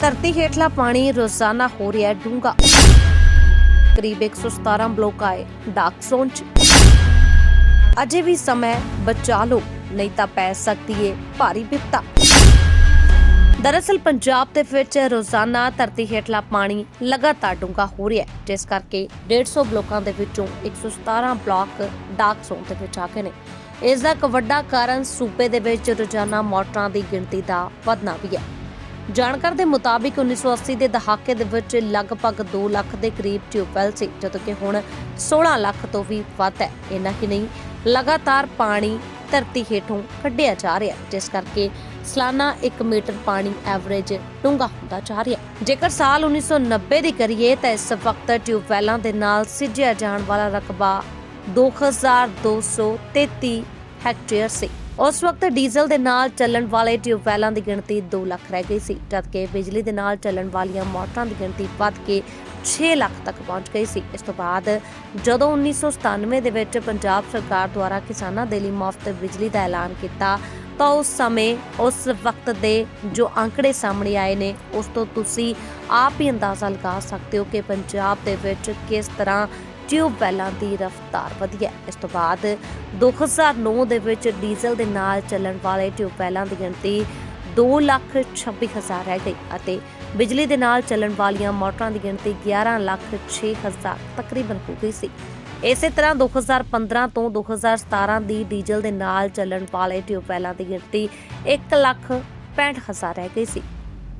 ਧਰਤੀ ਹੇਠਲਾ ਪਾਣੀ ਰੋਜ਼ਾਨਾ ਹੋ ਰਿਹਾ ਡੂੰਘਾ। ਕਰੀਬ 117 ਬਲੋਕ ਆਏ, ਡਾਕ ਜ਼ੋਨ ਚ। ਅਜੇ ਵੀ ਸਮਾਂ ਬਚਾ ਲਓ, ਨਹੀਂ ਤਾਂ ਪੈ ਸਕਦੀ ਏ ਭਾਰੀ ਵਿਪਤਾ ਦਰਅਸਲ ਪੰਜਾਬ ਦੇ ਵਿੱਚ ਰੋਜ਼ਾਨਾ ਧਰਤੀ ਹੇਠਲਾ ਪਾਣੀ ਲਗਾਤਾਰ ਡੂੰਘਾ ਹੋ ਰਿਹਾ ਹੈ, ਜਿਸ ਕਰਕੇ 150 ਬਲੋਕਾਂ ਦੇ ਵਿੱਚੋਂ 117 ਬਲਾਕ ਡਾਕ ਜ਼ੋਨ ਦੇ ਵਿੱਚ ਆ ਗਏ ਨੇ। ਇਸ ਦਾ ਇੱਕ ਵੱਡਾ ਕਾਰਨ ਸੂਬੇ ਦੇ ਵਿੱਚ ਰੋਜ਼ਾਨਾ ਮੋਟਰਾਂ ਦੀ ਗਿਣਤੀ ਦਾ ਵਧਣਾ ਵੀ ਹੈ। ਜਾਣਕਾਰ ਦੇ ਮੁਤਾਬਿਕ 1980 ਦੇ ਦਹਾਕੇ ਦੇ ਵਿੱਚ ਲਗਭਗ 2 ਲੱਖ ਦੇ ਕਰੀਬ ਟਿਊਬਵੈਲ ਸੀ, ਜਦੋਂ ਕਿ ਹੁਣ 16 ਲੱਖ ਤੋਂ ਵੀ ਵੱਧ ਹੈ। ਇੰਨਾ ਹੀ ਨਹੀਂ, ਲਗਾਤਾਰ ਪਾਣੀ ਧਰਤੀ ਹੇਠੋਂ ਕੱਢਿਆ ਜਾ ਰਿਹਾ ਜਿਸ ਕਰਕੇ ਸਾਲਾਨਾ 1 ਮੀਟਰ ਪਾਣੀ ਐਵਰੇਜ ਡੂੰਘਾ ਹੁੰਦਾ ਜਾ ਰਿਹਾ ਜੇਕਰ ਸਾਲ 1990 ਦੀ ਕਰੀਏ ਤਾਂ ਇਸ ਵਕਤ ਟਿਊਬਵੈਲਾਂ ਦੇ ਨਾਲ ਸਿੱਝਿਆ ਜਾਣ ਵਾਲਾ ਰਕਬਾ 2233 ਹੈਕਟੇਅਰ ਸੀ। ਉਸ ਵਕਤ ਡੀਜ਼ਲ ਦੇ ਨਾਲ ਚੱਲਣ ਵਾਲੇ ਟਿਊਬਵੈਲਾਂ ਦੀ ਗਿਣਤੀ 2 ਲੱਖ ਰਹਿ ਗਈ ਸੀ ਜਦਕਿ ਬਿਜਲੀ ਦੇ ਨਾਲ ਚੱਲਣ ਵਾਲੀਆਂ ਮੋਟਰਾਂ ਦੀ ਗਿਣਤੀ ਵੱਧ ਕੇ 6 ਲੱਖ ਤੱਕ ਪਹੁੰਚ ਗਈ ਸੀ। ਇਸ ਤੋਂ ਬਾਅਦ ਜਦੋਂ 1997 ਦੇ ਵਿੱਚ ਪੰਜਾਬ ਸਰਕਾਰ ਦੁਆਰਾ ਕਿਸਾਨਾਂ ਦੇ ਲਈ ਮੁਫਤ ਬਿਜਲੀ ਦਾ ਐਲਾਨ ਕੀਤਾ, ਤਾਂ ਉਸ ਸਮੇਂ ਉਸ ਵਕਤ ਦੇ ਜੋ ਅੰਕੜੇ ਸਾਹਮਣੇ ਆਏ ਨੇ, ਉਸ ਤੋਂ ਤੁਸੀਂ ਆਪ ਹੀ ਅੰਦਾਜ਼ਾ ਲਗਾ ਸਕਦੇ ਹੋ ਕਿ ਪੰਜਾਬ ਦੇ ਵਿੱਚ ਕਿਸ ਤਰ੍ਹਾਂ ਟਿਊਬਵੈਲਾਂ ਦੀ ਰਫ਼ਤਾਰ ਵਧੀ ਹੈ ਇਸ ਤੋਂ ਬਾਅਦ 2009 ਦੇ ਵਿੱਚ ਡੀਜ਼ਲ ਦੇ ਨਾਲ ਚੱਲਣ ਵਾਲੇ ਟਿਊਬਵੈਲਾਂ ਦੀ ਗਿਣਤੀ 226000 ਰਹਿ ਗਈ ਅਤੇ ਬਿਜਲੀ ਦੇ ਨਾਲ ਚੱਲਣ ਵਾਲੀਆਂ ਮੋਟਰਾਂ ਦੀ ਗਿਣਤੀ 11 ਲੱਖ 6000 ਤਕਰੀਬਨ ਹੋ ਗਈ ਸੀ। ਇਸੇ ਤਰ੍ਹਾਂ 2015 ਤੋਂ 2017 ਦੀ ਡੀਜ਼ਲ ਦੇ ਨਾਲ ਚੱਲਣ ਵਾਲੇ ਟਿਊਬਵੈਲਾਂ ਦੀ ਗਿਣਤੀ 1 ਲੱਖ 65000 ਰਹਿ ਗਈ ਸੀ।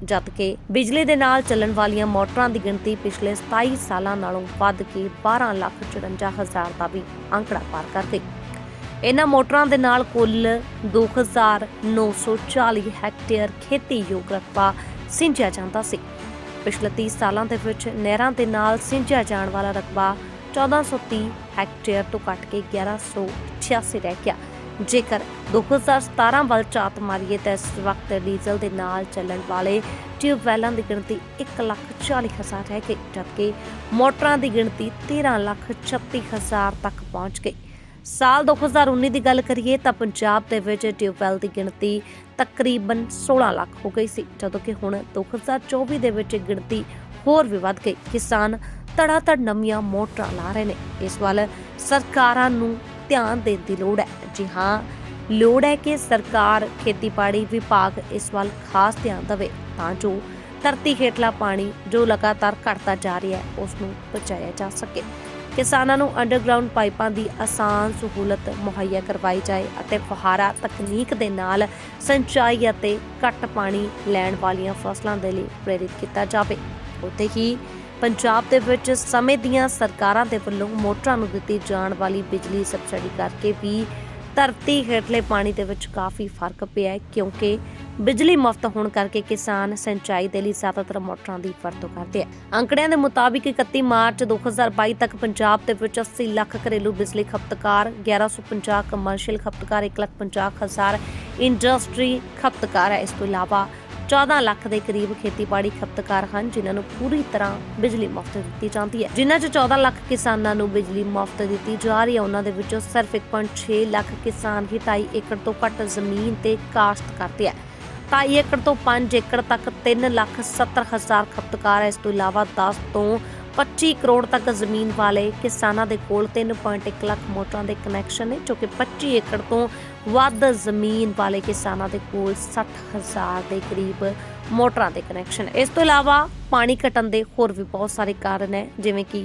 ਜਦਕਿ ਬਿਜਲੀ ਦੇ ਨਾਲ ਚੱਲਣ ਵਾਲੀਆਂ ਮੋਟਰਾਂ ਦੀ ਗਿਣਤੀ ਪਿਛਲੇ 27 ਸਾਲਾਂ ਨਾਲੋਂ ਵੱਧ ਕੇ 12 ਲੱਖ 54000 ਦਾ ਵੀ ਅੰਕੜਾ ਪਾਰ ਕਰ ਗਈ। ਇਹਨਾਂ ਮੋਟਰਾਂ ਦੇ ਨਾਲ ਕੁੱਲ 2940 ਹੈਕਟੇਅਰ ਖੇਤੀਯੋਗ ਰਕਬਾ ਸਿੰਜਿਆ ਜਾਂਦਾ ਸੀ। ਪਿਛਲੇ 30 ਸਾਲਾਂ ਦੇ ਵਿੱਚ ਨਹਿਰਾਂ ਦੇ ਨਾਲ ਸਿੰਜਿਆ ਜਾਣ ਵਾਲਾ ਰਕਬਾ 1430 ਹੈਕਟੇਅਰ ਤੋਂ ਘਟ ਕੇ 1186 ਰਹਿ ਗਿਆ। ਜੇਕਰ 2017 ਵੱਲ ਝਾਤ ਮਾਰੀਏ ਤਾਂ ਇਸ ਵਕਤ ਡੀਜ਼ਲ ਦੇ ਨਾਲ ਚੱਲਣ ਵਾਲੇ ਟਿਊਬਵੈਲਾਂ ਦੀ ਗਿਣਤੀ 1,40,000 ਰਹਿ ਗਈ ਜਦਕਿ ਮੋਟਰਾਂ ਦੀ ਗਿਣਤੀ 13,36,000 ਤੱਕ ਪਹੁੰਚ ਗਈ। ਸਾਲ 2019 ਦੀ ਗੱਲ ਕਰੀਏ ਤਾਂ ਪੰਜਾਬ ਦੇ ਵਿੱਚ ਟਿਊਬਵੈਲ ਦੀ ਗਿਣਤੀ ਤਕਰੀਬਨ 16 ਲੱਖ ਹੋ ਗਈ ਸੀ ਜਦੋਂ ਕਿ ਹੁਣ 2024 ਦੇ ਵਿੱਚ ਗਿਣਤੀ ਹੋਰ ਵੀ ਵੱਧ ਗਈ। ਕਿਸਾਨ ਤੜਾਤੜ ਨਵੀਆਂ ਮੋਟਰਾਂ ਲਾ ਰਹੇ ਨੇ। ਇਸ ਵੱਲ ਸਰਕਾਰਾਂ ਨੂੰ ਧਿਆਨ ਦੇਣ ਦੀ ਲੋੜ ਹੈ। ਜੀ ਹਾਂ, ਲੋੜ ਹੈ ਕਿ ਸਰਕਾਰ, ਖੇਤੀਬਾੜੀ ਵਿਭਾਗ ਇਸ ਵੱਲ ਖਾਸ ਧਿਆਨ ਦੇਵੇ ਤਾਂ ਜੋ ਧਰਤੀ ਹੇਠਲਾ ਪਾਣੀ ਜੋ ਲਗਾਤਾਰ ਘਟਦਾ ਜਾ ਰਿਹਾ ਹੈ ਉਸ ਨੂੰ ਬਚਾਇਆ ਜਾ ਸਕੇ। ਕਿਸਾਨਾਂ ਨੂੰ ਅੰਡਰਗਰਾਉਂਡ ਪਾਈਪਾਂ ਦੀ ਆਸਾਨ ਸਹੂਲਤ ਮੁਹੱਈਆ ਕਰਵਾਈ ਜਾਏ ਅਤੇ ਫੁਹਾਰਾ ਤਕਨੀਕ ਦੇ ਨਾਲ ਸਿੰਚਾਈ ਅਤੇ ਘੱਟ ਪਾਣੀ ਲੈਣ ਵਾਲੀਆਂ ਫਸਲਾਂ ਦੇ ਲਈ ਪ੍ਰੇਰਿਤ ਕੀਤਾ ਜਾਵੇ। ਉੱਥੇ ਹੀ ਪੰਜਾਬ ਦੇ ਵਿੱਚ ਸਮੇਂ ਦੀਆਂ ਸਰਕਾਰਾਂ ਦੇ ਵੱਲੋਂ ਮੋਟਰਾਂ ਨੂੰ ਦਿੱਤੀ ਜਾਣ ਵਾਲੀ ਬਿਜਲੀ ਸਬਸਿਡੀ ਕਰਕੇ ਵੀ ਧਰਤੀ ਹੇਠਲੇ ਪਾਣੀ ਦੇ ਵਿੱਚ ਕਾਫੀ ਫ਼ਰਕ ਪਿਆ ਹੈ ਕਿਉਂਕਿ ਬਿਜਲੀ ਮੁਫਤ ਹੋਣ ਕਰਕੇ ਕਿਸਾਨ ਸਿੰਚਾਈ ਦੇ ਲਈ ਜ਼ਿਆਦਾਤਰ ਮੋਟਰਾਂ ਦੀ ਵਰਤੋਂ ਕਰਦੇ ਆ। ਅੰਕੜਿਆਂ ਦੇ ਮੁਤਾਬਿਕ 31 ਮਾਰਚ 2022 ਤੱਕ ਪੰਜਾਬ ਦੇ ਵਿੱਚ 80 ਲੱਖ ਘਰੇਲੂ ਬਿਜਲੀ ਖਪਤਕਾਰ 1150 ਕਮਰਸ਼ੀਅਲ ਖਪਤਕਾਰ 1,50,000 ਇੰਡਸਟਰੀ ਖਪਤਕਾਰ ਹੈ। ਇਸ ਤੋਂ ਇਲਾਵਾ 14 ਲੱਖ ਦੇ ਕਰੀਬ ਖੇਤੀਬਾੜੀ ਖਪਤਕਾਰ ਹਨ, ਜਿਨ੍ਹਾਂ ਨੂੰ ਪੂਰੀ ਤਰ੍ਹਾਂ ਬਿਜਲੀ ਮੁਫਤ ਦਿੱਤੀ ਜਾਂਦੀ ਹੈ। ਜਿਨ੍ਹਾਂ 'ਚ 14 ਲੱਖ ਕਿਸਾਨਾਂ ਨੂੰ ਬਿਜਲੀ ਮੁਫਤ ਦਿੱਤੀ ਜਾ ਰਹੀ ਹੈ ਉਹਨਾਂ ਦੇ ਵਿੱਚੋਂ ਸਿਰਫ 1.6 ਲੱਖ ਕਿਸਾਨ ਹੀ 2.5 ਏਕੜ ਤੋਂ ਘੱਟ ਜ਼ਮੀਨ ਤੇ ਕਾਸ਼ਤ ਕਰਦੇ ਆ। 2.5 ਏਕੜ ਤੋਂ 5 ਏਕੜ ਤੱਕ 3 ਲੱਖ 70 ਹਜ਼ਾਰ ਖਪਤਕਾਰ ਹੈ ਇਸ ਤੋਂ ਇਲਾਵਾ 10 ਤੋਂ 25 ਕਰੋੜ ਤੱਕ ਜ਼ਮੀਨ ਵਾਲੇ ਕਿਸਾਨਾਂ ਦੇ ਕੋਲ 3.1 ਲੱਖ ਮੋਟਰਾਂ ਦੇ ਕਨੈਕਸ਼ਨ ਨੇ, ਜੋ ਕਿ 25 ਏਕੜ ਤੋਂ ਵੱਧ ਜ਼ਮੀਨ ਵਾਲੇ ਕਿਸਾਨਾਂ ਦੇ ਕੋਲ 60 ਹਜ਼ਾਰ ਦੇ ਕਰੀਬ ਮੋਟਰਾਂ ਦੇ ਕਨੈਕਸ਼ਨ ਇਸ ਤੋਂ ਇਲਾਵਾ ਪਾਣੀ ਘਟਣ ਦੇ ਹੋਰ ਵੀ ਬਹੁਤ ਸਾਰੇ ਕਾਰਨ ਹੈ ਜਿਵੇਂ ਕਿ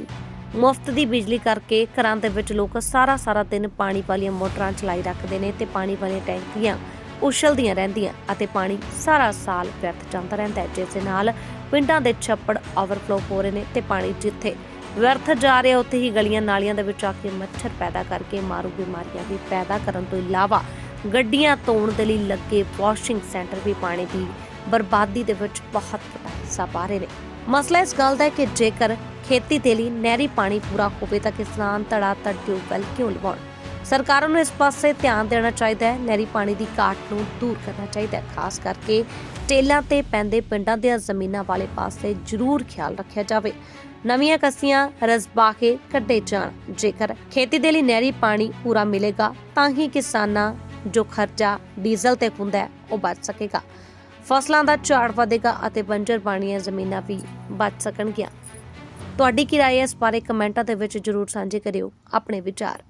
ਮੁਫਤ ਦੀ ਬਿਜਲੀ ਕਰਕੇ ਘਰਾਂ ਦੇ ਵਿੱਚ ਲੋਕ ਸਾਰਾ ਸਾਰਾ ਦਿਨ ਪਾਣੀ ਵਾਲੀਆਂ ਮੋਟਰਾਂ ਚਲਾਈ ਰੱਖਦੇ ਨੇ ਤੇ ਪਾਣੀ ਵਾਲੀਆਂ ਟੈਂਕੀਆਂ ਉਛਲਦੀਆਂ ਰਹਿੰਦੀਆਂ ਅਤੇ ਪਾਣੀ ਸਾਰਾ ਸਾਲ ਵਿਅਰਥ ਜਾਂਦਾ ਰਹਿੰਦਾ ਹੈ, ਜਿਸ ਦੇ ਨਾਲ ਪਿੰਡਾਂ ਦੇ ਛੱਪੜ ਓਵਰਫਲੋ ਹੋ ਰਹੇ ਨੇ ਤੇ ਪਾਣੀ ਜਿੱਥੇ ਵਿਅਰਥ ਜਾ ਰਿਹਾ, ਉੱਥੇ ਹੀ ਗਲੀਆਂ ਨਾਲੀਆਂ ਦੇ ਵਿੱਚ ਆ ਕੇ ਮੱਛਰ ਪੈਦਾ ਕਰਕੇ ਮਾਰੂ ਬਿਮਾਰੀਆਂ ਵੀ ਪੈਦਾ ਕਰਨ ਤੋਂ ਇਲਾਵਾ ਗੱਡੀਆਂ ਧੋਣ ਦੇ ਲਈ ਲੱਗੇ ਵਾਸ਼ਿੰਗ ਸੈਂਟਰ ਵੀ ਪਾਣੀ ਦੀ ਬਰਬਾਦੀ ਦੇ ਵਿੱਚ ਬਹੁਤ ਵੱਡਾ ਹਿੱਸਾ ਪਾ ਰਹੇ ਨੇ। ਮਸਲਾ ਇਸ ਗੱਲ ਦਾ ਹੈ ਕਿ ਜੇਕਰ ਖੇਤੀ ਦੇ ਲਈ ਨਹਿਰੀ ਪਾਣੀ ਪੂਰਾ ਹੋਵੇ ਤਾਂ ਕਿਸਾਨ ਧੜਾ ਧੜ ਟਿਊਬਵੈਲ ਕਿਉਂ ਲਵਾਉਣ? ਸਰਕਾਰਾਂ ਨੂੰ ਇਸ ਪਾਸੇ ਧਿਆਨ ਦੇਣਾ ਚਾਹੀਦਾ ਹੈ। ਨਹਿਰੀ ਪਾਣੀ ਦੀ ਘਾਟ ਨੂੰ ਦੂਰ ਕਰਨਾ ਚਾਹੀਦਾ ਹੈ। ਖਾਸ ਕਰਕੇ ਟੇਲਾਂ ਤੇ ਪੈਂਦੇ ਪਿੰਡਾਂ ਦੀਆਂ ਜ਼ਮੀਨਾਂ ਵਾਲੇ ਪਾਸੇ ਜ਼ਰੂਰ ਖਿਆਲ ਰੱਖਿਆ ਜਾਵੇ। ਨਵੀਆਂ ਕਸੀਆਂ ਰਸਬਾਹੇ ਕੱਢੇ ਜਾਣ। ਜੇਕਰ ਖੇਤੀ ਦੇ ਲਈ ਨਹਿਰੀ ਪਾਣੀ ਪੂਰਾ ਮਿਲੇਗਾ, ਤਾਂ ਹੀ ਕਿਸਾਨਾਂ ਜੋ ਖਰਚਾ ਡੀਜ਼ਲ ਤੇ ਹੁੰਦਾ ਹੈ, ਉਹ ਬਚ ਸਕੇਗਾ। ਫਸਲਾਂ ਦਾ ਝਾੜ ਵਧੇਗਾ ਅਤੇ ਬੰਜਰ ਬਣੀਆਂ ਜ਼ਮੀਨਾਂ ਵੀ ਬਚ ਸਕਣਗੀਆਂ। ਤੁਹਾਡੀ ਕੀ ਰਾਏ ਇਸ ਬਾਰੇ ਕਮੈਂਟਾਂ ਦੇ ਵਿੱਚ ਜਰੂਰ ਸਾਂਝੇ ਕਰਿਓ। ਆਪਣੇ ਵਿਚਾਰ।